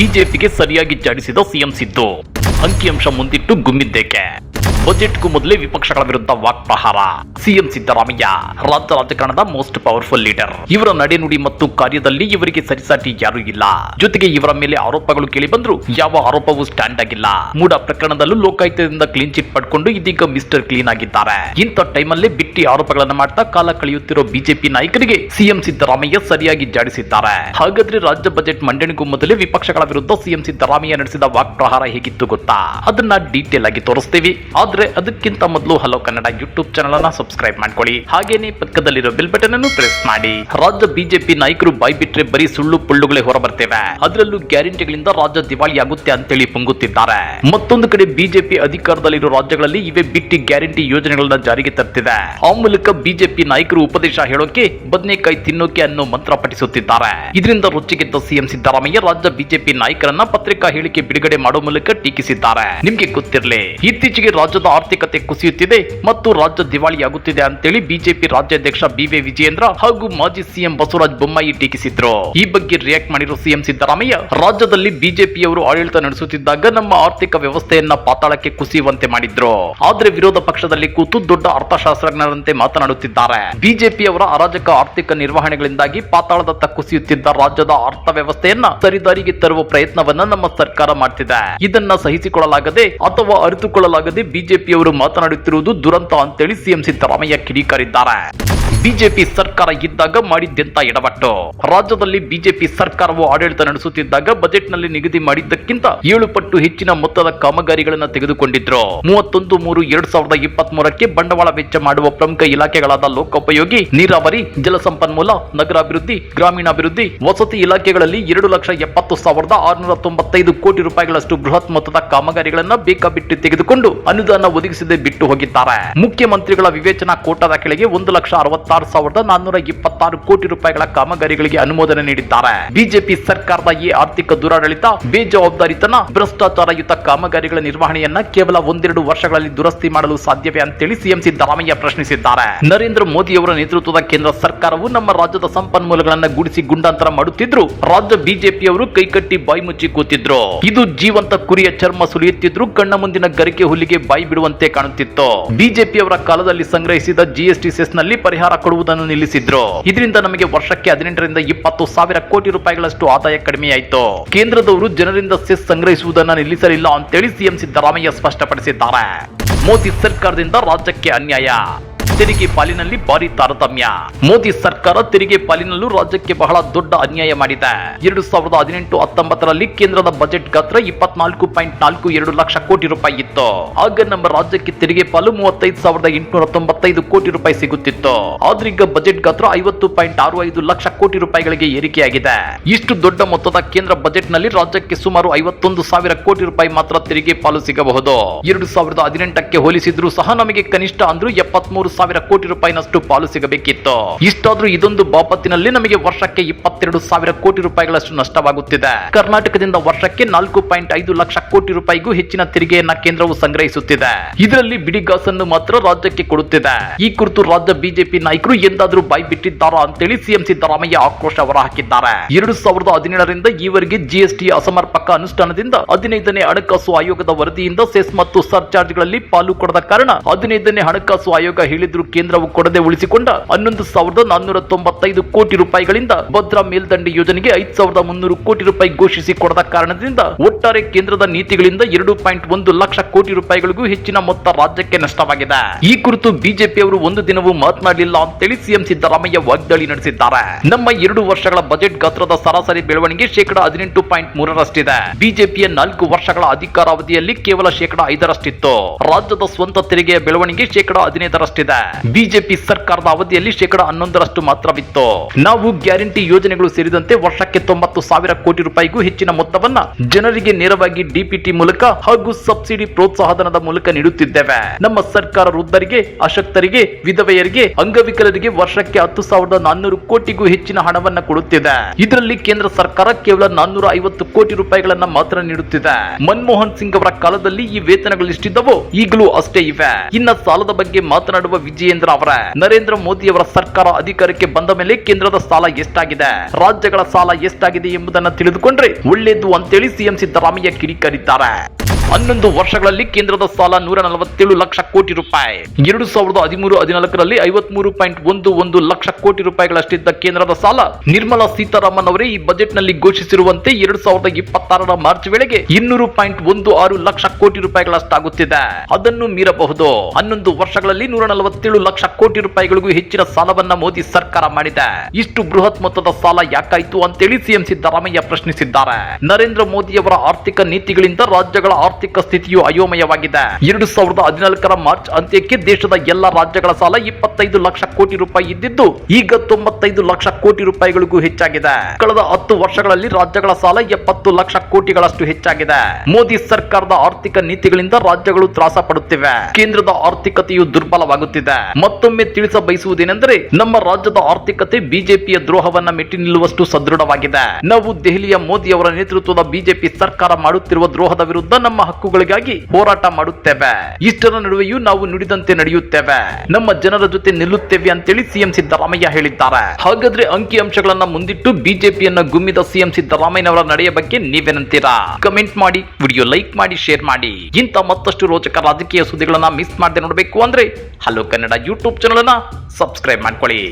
ಬಿಜೆಪಿಗೆ ಸರಿಯಾಗಿ ಜಾಡಿಸಿದ ಸಿಎಂ ಸಿದ್ದು. ಅಂಕಿಅಂಶ ಮುಂದಿಟ್ಟು ಗುಮ್ಮಿದ್ದೇಕೆ? ಬಜೆಟ್ಗೂ ಮೊದಲೇ ವಿಪಕ್ಷಗಳ ವಿರುದ್ಧ ವಾಕ್ಪ್ರಹಾರ ಸಿಎಂ ಸಿದ್ದರಾಮಯ್ಯ, ರಾಜ್ಯ ರಾಜಕಾರಣದ ಮೋಸ್ಟ್ ಪವರ್ಫುಲ್ ಲೀಡರ್. ಇವರ ನಡೆನುಡಿ ಮತ್ತು ಕಾರ್ಯದಲ್ಲಿ ಇವರಿಗೆ ಸರಿಸಾಟಿ ಯಾರೂ ಇಲ್ಲ. ಜೊತೆಗೆ ಇವರ ಮೇಲೆ ಆರೋಪಗಳು ಕೇಳಿ ಬಂದ್ರು ಯಾವ ಆರೋಪವೂ ಸ್ಟ್ಯಾಂಡ್ ಆಗಿಲ್ಲ. ಮೂಡ ಪ್ರಕರಣದಲ್ಲೂ ಲೋಕಾಯುಕ್ತದಿಂದ ಕ್ಲೀನ್ ಚಿಟ್ ಪಡ್ಕೊಂಡು ಇದೀಗ ಮಿಸ್ಟರ್ ಕ್ಲೀನ್ ಆಗಿದ್ದಾರೆ. ಇಂಥ ಟೈಮಲ್ಲೇ ಬಿಟ್ಟಿ ಆರೋಪಗಳನ್ನು ಮಾಡ್ತಾ ಕಾಲ ಕಳೆಯುತ್ತಿರೋ ಬಿಜೆಪಿ ನಾಯಕರಿಗೆ ಸಿಎಂ ಸಿದ್ದರಾಮಯ್ಯ ಸರಿಯಾಗಿ ಜಾಡಿಸಿದ್ದಾರೆ. ಹಾಗಾದ್ರೆ ರಾಜ್ಯ ಬಜೆಟ್ ಮಂಡನೆಗೂ ಮೊದಲೇ ವಿಪಕ್ಷಗಳ ವಿರುದ್ಧ ಸಿಎಂ ಸಿದ್ದರಾಮಯ್ಯ ನಡೆಸಿದ ವಾಕ್ಪ್ರಹಾರ ಹೇಗಿತ್ತು ಗೊತ್ತಾ? ಅದನ್ನ ಡೀಟೇಲ್ ಆಗಿ ತೋರಿಸ್ತೀವಿ. ಆದ್ರೆ ಅದಕ್ಕಿಂತ ಮೊದಲು ಹಲೋ ಕನ್ನಡ ಯೂಟ್ಯೂಬ್ ಚಾನಲ್ ಅನ್ನ ಸಬ್ಸ್ಕ್ರೈಬ್ ಮಾಡ್ಕೊಳ್ಳಿ. ಹಾಗೇನೆ ಪಕ್ಕದಲ್ಲಿರೋ ಬೆಲ್ ಬಟನ್ ಅನ್ನು ಪ್ರೆಸ್ ಮಾಡಿ. ರಾಜ್ಯ ಬಿಜೆಪಿ ನಾಯಕರು ಬಾಯ್ ಬಿಟ್ರೆ ಬರೀ ಸುಳ್ಳು ಪುಳ್ಳುಗಳೇ ಹೊರಬರ್ತೇವೆ. ಅದರಲ್ಲೂ ಗ್ಯಾರಂಟಿಗಳಿಂದ ರಾಜ್ಯ ದಿವಾಳಿ ಆಗುತ್ತೆ ಅಂತೇಳಿ ಪುಂಗುತ್ತಿದ್ದಾರೆ. ಮತ್ತೊಂದು ಕಡೆ ಬಿಜೆಪಿ ಅಧಿಕಾರದಲ್ಲಿರುವ ರಾಜ್ಯಗಳಲ್ಲಿ ಇವೆ ಬಿಟ್ಟಿ ಗ್ಯಾರಂಟಿ ಯೋಜನೆಗಳನ್ನ ಜಾರಿಗೆ ತರ್ತಿದೆ. ಆ ಮೂಲಕ ಬಿಜೆಪಿ ನಾಯಕರು ಉಪದೇಶ ಹೇಳೋಕೆ, ಬದನೆಕಾಯಿ ತಿನ್ನೋಕೆ ಅನ್ನೋ ಮಂತ್ರ ಪಠಿಸುತ್ತಿದ್ದಾರೆ. ಇದರಿಂದ ರೊಚ್ಚಿಗೆದ್ದ ಸಿಎಂ ಸಿದ್ದರಾಮಯ್ಯ ರಾಜ್ಯ ಬಿಜೆಪಿ ನಾಯಕರನ್ನ ಪತ್ರಿಕಾ ಹೇಳಿಕೆ ಬಿಡುಗಡೆ ಮಾಡೋ ಮೂಲಕ ಟೀಕಿಸಿದ್ದಾರೆ. ನಿಮ್ಗೆ ಗೊತ್ತಿರಲಿ, ಇತ್ತೀಚೆಗೆ ರಾಜ್ಯದ ಆರ್ಥಿಕತೆ ಕುಸಿಯುತ್ತಿದೆ ಮತ್ತು ರಾಜ್ಯ ದಿವಾಳಿಯಾಗುತ್ತಿದೆ ಅಂತೇಳಿ ಬಿಜೆಪಿ ರಾಜ್ಯಾಧ್ಯಕ್ಷ ಬಿವೈ ವಿಜಯೇಂದ್ರ ಹಾಗೂ ಮಾಜಿ ಸಿಎಂ ಬಸವರಾಜ ಬೊಮ್ಮಾಯಿ ಟೀಕಿಸಿದ್ರು. ಈ ಬಗ್ಗೆ ರಿಯಾಕ್ಟ್ ಮಾಡಿರುವ ಸಿಎಂ ಸಿದ್ದರಾಮಯ್ಯ, ರಾಜ್ಯದಲ್ಲಿ ಬಿಜೆಪಿಯವರು ಆಡಳಿತ ನಡೆಸುತ್ತಿದ್ದಾಗ ನಮ್ಮ ಆರ್ಥಿಕ ವ್ಯವಸ್ಥೆಯನ್ನ ಪಾತಾಳಕ್ಕೆ ಕುಸಿಯುವಂತೆ ಮಾಡಿದ್ರು. ಆದ್ರೆ ವಿರೋಧ ಪಕ್ಷದಲ್ಲಿ ಕೂತು ದೊಡ್ಡ ಅರ್ಥಶಾಸ್ತ್ರಜ್ಞರಂತೆ ಮಾತನಾಡುತ್ತಿದ್ದಾರೆ. ಬಿಜೆಪಿಯವರ ಅರಾಜಕ ಆರ್ಥಿಕ ನಿರ್ವಹಣೆಗಳಿಂದಾಗಿ ಪಾತಾಳದತ್ತ ಕುಸಿಯುತ್ತಿದ್ದ ರಾಜ್ಯದ ಅರ್ಥವ್ಯವಸ್ಥೆಯನ್ನ ಸರಿದಾರಿಗೆ ತರುವ ಪ್ರಯತ್ನವನ್ನ ನಮ್ಮ ಸರ್ಕಾರ ಮಾಡ್ತಿದೆ. ಇದನ್ನ ಸಹಿಸಿಕೊಳ್ಳಲಾಗದೆ ಅಥವಾ ಅರಿತುಕೊಳ್ಳಲಾಗದೆ ಬಿಜೆಪಿಯವರು ಮಾತನಾಡುತ್ತಿರುವುದು ದುರಂತ ಅಂತೇಳಿ ಸಿಎಂ ಸಿದ್ದರಾಮಯ್ಯ ಕಿಡಿಕಾರಿದ್ದಾರೆ. ಬಿಜೆಪಿ ಸರ್ಕಾರ ಇದ್ದಾಗ ಮಾಡಿದ್ದೆಂತ ಎಡವಟ್ಟು. ರಾಜ್ಯದಲ್ಲಿ ಬಿಜೆಪಿ ಸರ್ಕಾರವು ಆಡಳಿತ ನಡೆಸುತ್ತಿದ್ದಾಗ ಬಜೆಟ್ನಲ್ಲಿ ನಿಗದಿ ಮಾಡಿದ್ದಕ್ಕಿಂತ ಏಳು ಪಟ್ಟು ಹೆಚ್ಚಿನ ಮೊತ್ತದ ಕಾಮಗಾರಿಗಳನ್ನು ತೆಗೆದುಕೊಂಡಿದ್ರು. ಮೂವತ್ತೊಂದು ಮೂರು ಎರಡ್ ಸಾವಿರದ ಇಪ್ಪತ್ತ್ ಮೂರಕ್ಕೆ ಬಂಡವಾಳ ವೆಚ್ಚ ಮಾಡುವ ಪ್ರಮುಖ ಇಲಾಖೆಗಳಾದ ಲೋಕೋಪಯೋಗಿ, ನೀರಾವರಿ ಜಲಸಂಪನ್ಮೂಲ ನಗರಾಭಿವೃದ್ಧಿ, ಗ್ರಾಮೀಣಾಭಿವೃದ್ಧಿ, ವಸತಿ ಇಲಾಖೆಗಳಲ್ಲಿ ಎರಡು ಲಕ್ಷ ಎಪ್ಪತ್ತು ಸಾವಿರದ ಆರುನೂರ ತೊಂಬತ್ತೈದು ಕೋಟಿ ರೂಪಾಯಿಗಳಷ್ಟು ಬೃಹತ್ ಮೊತ್ತದ ಕಾಮಗಾರಿಗಳನ್ನ ಬೇಕಾಬಿಟ್ಟು ತೆಗೆದುಕೊಂಡು ಅನುದಾನ ಒದಗಿಸದೆ ಬಿಟ್ಟು ಹೋಗಿದ್ದಾರೆ. ಮುಖ್ಯಮಂತ್ರಿಗಳ ವಿವೇಚನಾ ಕೋಟಾದ ಕೆಳಗೆ ಒಂದು ಲಕ್ಷ ಅರವತ್ತಾರು ಸಾವಿರದ ನಾನ್ನೂರ ಇಪ್ಪತ್ತಾರು ಕೋಟಿ ರೂಪಾಯಿಗಳ ಕಾಮಗಾರಿಗಳಿಗೆ ಅನುಮೋದನೆ ನೀಡಿದ್ದಾರೆ. ಬಿಜೆಪಿ ಸರ್ಕಾರದ ಈ ಆರ್ಥಿಕ ದುರಾಡಳಿತ ಬೇಜವಾಬ್ದಾರಿತನ ಭ್ರಷ್ಟಾಚಾರಯುತ ಕಾಮಗಾರಿಗಳ ನಿರ್ವಹಣೆಯನ್ನ ಕೇವಲ ಒಂದೆರಡು ವರ್ಷಗಳಲ್ಲಿ ದುರಸ್ತಿ ಮಾಡಲು ಸಾಧ್ಯವೇ ಅಂತೇಳಿ ಸಿಎಂ ಸಿದ್ದರಾಮಯ್ಯ ಪ್ರಶ್ನಿಸಿದ್ದಾರೆ. ನರೇಂದ್ರ ಮೋದಿ ಅವರ ನೇತೃತ್ವದ ಕೇಂದ್ರ ಸರ್ಕಾರವು ನಮ್ಮ ರಾಜ್ಯದ ಸಂಪನ್ಮೂಲಗಳನ್ನ ಗುಡಿಸಿ ಗುಂಡಾಂತರ ಮಾಡುತ್ತಿದ್ರು. ರಾಜ್ಯ ಬಿಜೆಪಿಯವರು ಕೈಕಟ್ಟಿ ಬಾಯಿ ಮುಚ್ಚಿ ಕೂತಿದ್ರು. ಇದು ಜೀವಂತ ಕುರಿಯ ಚರ್ಮ ಸುಲಿಯುತ್ತಿದ್ರು ಕಣ್ಣ ಮುಂದಿನ ಗರಿಕೆ ಹುಲ್ಲಿಗೆ ಬಾಯಿ ಬಿಡುವಂತೆ ಕಾಣುತ್ತಿತ್ತು. ಬಿಜೆಪಿಯವರ ಕಾಲದಲ್ಲಿ ಸಂಗ್ರಹಿಸಿದ ಜಿಎಸ್ಟಿ ಸೆಸ್ನಲ್ಲಿ ಪರಿಹಾರ ಕೊಡುವುದನ್ನು ನಿಲ್ಲಿಸಿದ್ರು. ಇದರಿಂದ ನಮಗೆ ವರ್ಷಕ್ಕೆ ಹದಿನೆಂಟರಿಂದ ಇಪ್ಪತ್ತು ಸಾವಿರ ಕೋಟಿ ರೂಪಾಯಿಗಳಷ್ಟು ಆದಾಯ ಕಡಿಮೆಯಾಯಿತು. ಕೇಂದ್ರದವರು ಜನರಿಂದ ಸೆಸ್ ಸಂಗ್ರಹಿಸುವುದನ್ನು ನಿಲ್ಲಿಸಲಿಲ್ಲ ಅಂತೇಳಿ ಸಿಎಂ ಸಿದ್ದರಾಮಯ್ಯ ಸ್ಪಷ್ಟಪಡಿಸಿದ್ದಾರೆ. ಮೋದಿ ಸರ್ಕಾರದಿಂದ ರಾಜ್ಯಕ್ಕೆ ಅನ್ಯಾಯ. ತೆರಿಗೆ ಪಾಲಿನಲ್ಲಿ ಭಾರಿ ತಾರತಮ್ಯ. ಮೋದಿ ಸರ್ಕಾರ ತೆರಿಗೆ ಪಾಲಿನಲ್ಲೂ ರಾಜ್ಯಕ್ಕೆ ಬಹಳ ದೊಡ್ಡ ಅನ್ಯಾಯ ಮಾಡಿದೆ. ಎರಡು ಸಾವಿರದ ಹದಿನೆಂಟು ಹತ್ತೊಂಬತ್ತರಲ್ಲಿ ಕೇಂದ್ರದ ಬಜೆಟ್ ಗಾತ್ರ ಇಪ್ಪತ್ನಾಲ್ಕು ಪಾಯಿಂಟ್ ನಾಲ್ಕು ಎರಡು ಲಕ್ಷ ಕೋಟಿ ರೂಪಾಯಿ ಇತ್ತು. ಆಗ ನಮ್ಮ ರಾಜ್ಯಕ್ಕೆ ತೆರಿಗೆ ಪಾಲು ಮೂವತ್ತೈದು ಸಾವಿರದ ಎಂಟುನೂರ ತೊಂಬತ್ತೈದು ಕೋಟಿ ರೂಪಾಯಿ ಸಿಗುತ್ತಿತ್ತು. ಆದ್ರೀಗ ಬಜೆಟ್ ಗಾತ್ರ ಐವತ್ತು ಪಾಯಿಂಟ್ ಆರು ಐದು ಲಕ್ಷ ಕೋಟಿ ರೂಪಾಯಿಗಳಿಗೆ ಏರಿಕೆಯಾಗಿದೆ. ಇಷ್ಟು ದೊಡ್ಡ ಮೊತ್ತದ ಕೇಂದ್ರ ಬಜೆಟ್ನಲ್ಲಿ ರಾಜ್ಯಕ್ಕೆ ಸುಮಾರು ಐವತ್ತೊಂದು ಸಾವಿರ ಕೋಟಿ ರೂಪಾಯಿ ಮಾತ್ರ ತೆರಿಗೆ ಪಾಲು ಸಿಗಬಹುದು. ಎರಡು ಸಾವಿರದ ಹದಿನೆಂಟಕ್ಕೆ ಹೋಲಿಸಿದ್ರೂ ಸಹ ನಮಗೆ ಕನಿಷ್ಠ ಅಂದ್ರೂ ಎಪ್ಪತ್ಮೂರು ಸಾವಿರ ಕೋಟಿ ರೂಪಾಯಿನಷ್ಟು ಪಾಲು ಸಿಗಬೇಕಿತ್ತು. ಇಷ್ಟಾದ್ರೂ ಇದೊಂದು ಬಾಪತ್ತಿನಲ್ಲಿ ನಮಗೆ ವರ್ಷಕ್ಕೆ ಇಪ್ಪತ್ತೆರಡು ಸಾವಿರ ಕೋಟಿ ರೂಪಾಯಿಗಳಷ್ಟು ನಷ್ಟವಾಗುತ್ತಿದೆ. ಕರ್ನಾಟಕದಿಂದ ವರ್ಷಕ್ಕೆ ನಾಲ್ಕು ಪಾಯಿಂಟ್ ಐದು ಲಕ್ಷ ಕೋಟಿ ರೂಪಾಯಿಗೂ ಹೆಚ್ಚಿನ ತೆರಿಗೆಯನ್ನ ಕೇಂದ್ರವು ಸಂಗ್ರಹಿಸುತ್ತಿದೆ. ಇದರಲ್ಲಿ ಬಿಡಿಗಾಸನ್ನು ಮಾತ್ರ ರಾಜ್ಯಕ್ಕೆ ಕೊಡುತ್ತಿದೆ. ಈ ಕುರಿತು ರಾಜ್ಯ ಬಿಜೆಪಿ ನಾಯಕರು ಎಂದಾದ್ರೂ ಬಾಯಿ ಬಿಟ್ಟಿದ್ದಾರಾ ಅಂತೇಳಿ ಸಿಎಂ ಸಿದ್ದರಾಮಯ್ಯ ಆಕ್ರೋಶ ಹೊರಹಾಕಿದ್ದಾರೆ. ಎರಡು ಸಾವಿರದ ಹದಿನೇಳರಿಂದ ಈವರೆಗೆ ಜಿಎಸ್ಟಿ ಅಸಮರ್ಪಕ ಅನುಷ್ಠಾನದಿಂದ ಹದಿನೈದನೇ ಹಣಕಾಸು ಆಯೋಗದ ವರದಿಯಿಂದ ಸೆಸ್ ಮತ್ತು ಸರ್ಚಾರ್ಜ್ಗಳಲ್ಲಿ ಪಾಲು ಕೊಡದ ಕಾರಣ ಹದಿನೈದನೇ ಹಣಕಾಸು ಆಯೋಗ ಹೇಳಿದ್ರು ಕೇಂದ್ರವು ಕೊಡದೆ ಉಳಿಸಿಕೊಂಡ ಹನ್ನೊಂದು ಸಾವಿರದ ನಾನ್ನೂರ ತೊಂಬತ್ತೈದು ಕೋಟಿ ರೂಪಾಯಿಗಳಿಂದ ಭದ್ರಾ ಮೇಲ್ದಂಡೆ ಯೋಜನೆಗೆ ಐದು ಸಾವಿರದ ಮುನ್ನೂರು ಕೋಟಿ ರೂಪಾಯಿ ಘೋಷಿಸಿ ಕೊಡದ ಕಾರಣದಿಂದ ಒಟ್ಟಾರೆ ಕೇಂದ್ರದ ನೀತಿಗಳಿಂದ ಎರಡು ಪಾಯಿಂಟ್ ಒಂದು ಲಕ್ಷ ಕೋಟಿ ರೂಪಾಯಿಗಳಿಗೂ ಹೆಚ್ಚಿನ ಮೊತ್ತ ರಾಜ್ಯಕ್ಕೆ ನಷ್ಟವಾಗಿದೆ. ಈ ಕುರಿತು ಬಿಜೆಪಿಯವರು ಒಂದು ದಿನವೂ ಮಾತನಾಡಲಿಲ್ಲ ಅಂತೇಳಿ ಸಿಎಂ ಸಿದ್ದರಾಮಯ್ಯ ವಾಗ್ದಾಳಿ ನಡೆಸಿದ್ದಾರೆ. ನಮ್ಮ ಎರಡು ವರ್ಷಗಳ ಬಜೆಟ್ ಗಾತ್ರದ ಸರಾಸರಿ ಬೆಳವಣಿಗೆ ಶೇಕಡ ಹದಿನೆಂಟು ಪಾಯಿಂಟ್ ಮೂರರಷ್ಟಿದೆ. ಬಿಜೆಪಿಯ ನಾಲ್ಕು ವರ್ಷಗಳ ಅಧಿಕಾರಾವಧಿಯಲ್ಲಿ ಕೇವಲ ಶೇಕಡಾ ಐದರಷ್ಟಿತ್ತು. ರಾಜ್ಯದ ಸ್ವಂತ ತೆರಿಗೆಯ ಬೆಳವಣಿಗೆ ಶೇಕಡಾ ಹದಿನೈದರಷ್ಟಿದೆ. ಬಿಜೆಪಿ ಸರ್ಕಾರದ ಅವಧಿಯಲ್ಲಿ ಶೇಕಡ ಹನ್ನೊಂದರಷ್ಟು ಮಾತ್ರವಿತ್ತು ನಾವು ಗ್ಯಾರಂಟಿ ಯೋಜನೆಗಳು ಸೇರಿದಂತೆ ವರ್ಷಕ್ಕೆ ತೊಂಬತ್ತು ಸಾವಿರ ಕೋಟಿ ರೂಪಾಯಿಗೂ ಹೆಚ್ಚಿನ ಮೊತ್ತವನ್ನ ಜನರಿಗೆ ನೇರವಾಗಿ ಡಿಪಿಟಿ ಮೂಲಕ ಹಾಗೂ ಸಬ್ಸಿಡಿ ಪ್ರೋತ್ಸಾಹಧನದ ಮೂಲಕ ನೀಡುತ್ತಿದ್ದೇವೆ. ನಮ್ಮ ಸರ್ಕಾರ ವೃದ್ಧರಿಗೆ, ಅಶಕ್ತರಿಗೆ, ವಿಧವೆಯರಿಗೆ, ಅಂಗವಿಕಲರಿಗೆ ವರ್ಷಕ್ಕೆ ಹತ್ತು ಸಾವಿರದ ನಾನ್ನೂರು ಕೋಟಿಗೂ ಹೆಚ್ಚಿನ ಹಣವನ್ನ ಕೊಡುತ್ತಿದೆ. ಇದರಲ್ಲಿ ಕೇಂದ್ರ ಸರ್ಕಾರ ಕೇವಲ ನಾನ್ನೂರ ಐವತ್ತು ಕೋಟಿ ರೂಪಾಯಿಗಳನ್ನ ಮಾತ್ರ ನೀಡುತ್ತಿದೆ. ಮನಮೋಹನ್ ಸಿಂಗ್ ಅವರ ಕಾಲದಲ್ಲಿ ಈ ವೇತನಗಳು ಎಷ್ಟಿದ್ದವೋ ಈಗಲೂ ಅಷ್ಟೇ ಇವೆ. ಇನ್ನ ಸಾಲದ ಬಗ್ಗೆ ಮಾತನಾಡುವ ವಿಜಯೇಂದ್ರ ಅವರ, ನರೇಂದ್ರ ಮೋದಿ ಅವರ ಸರ್ಕಾರ ಅಧಿಕಾರಕ್ಕೆ ಬಂದ ಮೇಲೆ ಕೇಂದ್ರದ ಸಾಲ ಎಷ್ಟಾಗಿದೆ? ರಾಜ್ಯಗಳ ಸಾಲ ಎಷ್ಟಾಗಿದೆ ಎಂಬುದನ್ನು ತಿಳಿದುಕೊಂಡ್ರೆ ಒಳ್ಳೇದು ಅಂತೇಳಿ ಸಿಎಂ ಸಿದ್ದರಾಮಯ್ಯ ಕಿಡಿಕಾರಿದ್ದಾರೆ. ಹನ್ನೊಂದು ವರ್ಷಗಳಲ್ಲಿ ಕೇಂದ್ರದ ಸಾಲ ನೂರ ನಲವತ್ತೇಳು ಲಕ್ಷ ಕೋಟಿ ರೂಪಾಯಿ. ಎರಡು ಸಾವಿರದ ಹದಿಮೂರು ಹದಿನಾಲ್ಕರಲ್ಲಿ ಐವತ್ಮೂರು ಪಾಯಿಂಟ್ ಒಂದು ಒಂದು ಲಕ್ಷ ಕೋಟಿ ರೂಪಾಯಿಗಳಷ್ಟಿದ್ದ ಕೇಂದ್ರದ ಸಾಲ ನಿರ್ಮಲಾ ಸೀತಾರಾಮನ್ ಅವರೇ ಈ ಬಜೆಟ್ನಲ್ಲಿ ಘೋಷಿಸಿರುವಂತೆ ಎರಡು ಸಾವಿರದ ಇಪ್ಪತ್ತಾರರ ಮಾರ್ಚ್ ವೇಳೆಗೆ ಇನ್ನೂರು ಪಾಯಿಂಟ್ ಒಂದು ಆರು ಲಕ್ಷ ಕೋಟಿ ರೂಪಾಯಿಗಳಷ್ಟಾಗುತ್ತಿದೆ. ಅದನ್ನು ಮೀರಬಹುದು. ಹನ್ನೊಂದು ವರ್ಷಗಳಲ್ಲಿ ನೂರ ನಲವತ್ತೇಳು ಲಕ್ಷ ಕೋಟಿ ರೂಪಾಯಿಗಳಿಗೂ ಹೆಚ್ಚಿನ ಸಾಲವನ್ನ ಮೋದಿ ಸರ್ಕಾರ ಮಾಡಿದೆ. ಇಷ್ಟು ಬೃಹತ್ ಮೊತ್ತದ ಸಾಲ ಯಾಕಾಯ್ತು ಅಂತೇಳಿ ಸಿಎಂ ಸಿದ್ದರಾಮಯ್ಯ ಪ್ರಶ್ನಿಸಿದ್ದಾರೆ. ನರೇಂದ್ರ ಮೋದಿಯವರ ಆರ್ಥಿಕ ನೀತಿಗಳಿಂದ ರಾಜ್ಯಗಳ ಆರ್ಥಿಕ ಸ್ಥಿತಿಯು ಅಯೋಮಯವಾಗಿದೆ. ಎರಡು ಸಾವಿರದ ಹದಿನಾಲ್ಕರ ಮಾರ್ಚ್ ಅಂತ್ಯಕ್ಕೆ ದೇಶದ ಎಲ್ಲ ರಾಜ್ಯಗಳ ಸಾಲ ಇಪ್ಪತ್ತೈದು ಲಕ್ಷ ಕೋಟಿ ರೂಪಾಯಿ ಇದ್ದಿದ್ದು, ಈಗ ತೊಂಬತ್ತೈದು ಲಕ್ಷ ಕೋಟಿ ರೂಪಾಯಿಗಳಿಗೂ ಹೆಚ್ಚಾಗಿದೆ. ಕಳೆದ ಹತ್ತು ವರ್ಷಗಳಲ್ಲಿ ರಾಜ್ಯಗಳ ಸಾಲ ಎಪ್ಪತ್ತು ಲಕ್ಷ ಕೋಟಿಗಳಷ್ಟು ಹೆಚ್ಚಾಗಿದೆ. ಮೋದಿ ಸರ್ಕಾರದ ಆರ್ಥಿಕ ನೀತಿಗಳಿಂದ ರಾಜ್ಯಗಳು ತ್ರಾಸ ಪಡುತ್ತಿವೆ. ಕೇಂದ್ರದ ಆರ್ಥಿಕತೆಯು ದುರ್ಬಲವಾಗುತ್ತಿದೆ. ಮತ್ತೊಮ್ಮೆ ತಿಳಿಸ ಬಯಸುವುದೇನೆಂದರೆ ನಮ್ಮ ರಾಜ್ಯದ ಆರ್ಥಿಕತೆ ಬಿಜೆಪಿಯ ದ್ರೋಹವನ್ನ ಮೆಟ್ಟಿ ನಿಲ್ಲುವಷ್ಟು ಸದೃಢವಾಗಿದೆ. ನಾವು ದೆಹಲಿಯ ಮೋದಿ ಅವರ ನೇತೃತ್ವದ ಬಿಜೆಪಿ ಸರ್ಕಾರ ಮಾಡುತ್ತಿರುವ ದ್ರೋಹದ ವಿರುದ್ಧ ನಮ್ಮ ಹಕ್ಕುಗಳಿಗಾಗಿ ಹೋರಾಟ ಮಾಡುತ್ತೇವೆ. ಇಷ್ಟರ ನಡುವೆಯೂ ನಾವು ನುಡಿದಂತೆ ನಡೆಯುತ್ತೇವೆ. ನಮ್ಮ ಜನರ ಜೊತೆ ನಿಲ್ಲುತ್ತೇವೆ ಅಂತೇಳಿ ಸಿಎಂ ಸಿದ್ದರಾಮಯ್ಯ ಹೇಳಿದ್ದಾರೆ. ಹಾಗಾದ್ರೆ ಅಂಕಿ ಅಂಶಗಳನ್ನ ಮುಂದಿಟ್ಟು ಬಿಜೆಪಿಯನ್ನ ಗುಮ್ಮಿದ ಸಿಎಂ ಸಿದ್ದರಾಮಯ್ಯನವರ ನಡೆಯ ಬಗ್ಗೆ ನೀವೇನಂತೀರಾ? ಕಮೆಂಟ್ ಮಾಡಿ, ವಿಡಿಯೋ ಲೈಕ್ ಮಾಡಿ, ಶೇರ್ ಮಾಡಿ. ಇಂಥ ಮತ್ತಷ್ಟು ರೋಚಕ ರಾಜಕೀಯ ಸುದ್ದಿಗಳನ್ನ ಮಿಸ್ ಮಾಡದೆ ನೋಡಬೇಕು ಅಂದ್ರೆ ಹಲೋ ಕನ್ನಡ ಯೂಟ್ಯೂಬ್ ಚಾನಲ್ ಅನ್ನ ಸಬ್ಸ್ಕ್ರೈಬ್ ಮಾಡ್ಕೊಳ್ಳಿ.